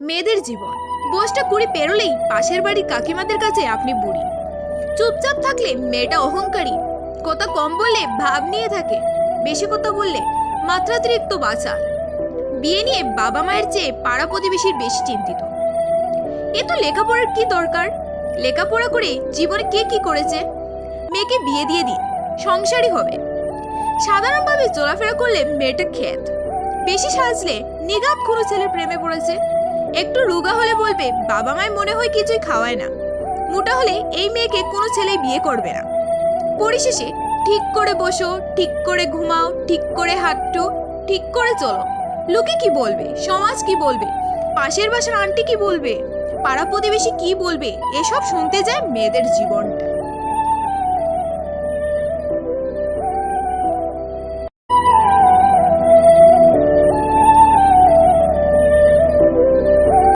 মেয়েদের জীবন। বয়সটা কুড়ি পেরোলেই পাশের বাড়ির কাকিমাদের কাছে আপনি বুড়ি। চুপচাপ থাকলে মেয়েটা অহংকারী। কথা কম বললে ভাব নিয়ে থাকে। বেশি কথা বললে মাত্রাতিরিক্ত বাঁচাল বিয়ে নিয়ে বাবা মায়ের চেয়ে পাড়া প্রতিবেশীর বেশি চিন্তিত। এ তো লেখাপড়ার কি দরকার? লেখাপড়া করে জীবনে কে কি করেছে? মেয়েকে বিয়ে দিয়ে দিন, সংসারই হবে। সাধারণভাবে চলাফেরা করলে মেয়েটা খেত বেশি সাজলে নিগাত কোনো ছেলের প্রেমে পড়েছে। একটু রোগা হলে বলবে, বাবা মায় মনে হয় কিছুই খাওয়ায় না। মোটা হলে এই মেয়েকে কোনো ছেলে বিয়ে করবে না। পরিশেষে, ঠিক করে বসো, ঠিক করে ঘুমাও, ঠিক করে হাঁটো, ঠিক করে চলো। লোকে কি বলবে? সমাজ কি বলবে? পাশের বাসার আন্টি কি বলবে? পাড়া প্রতিবেশী কি বলবে? এসব শুনতে যায় মেয়েদের জীবনটা।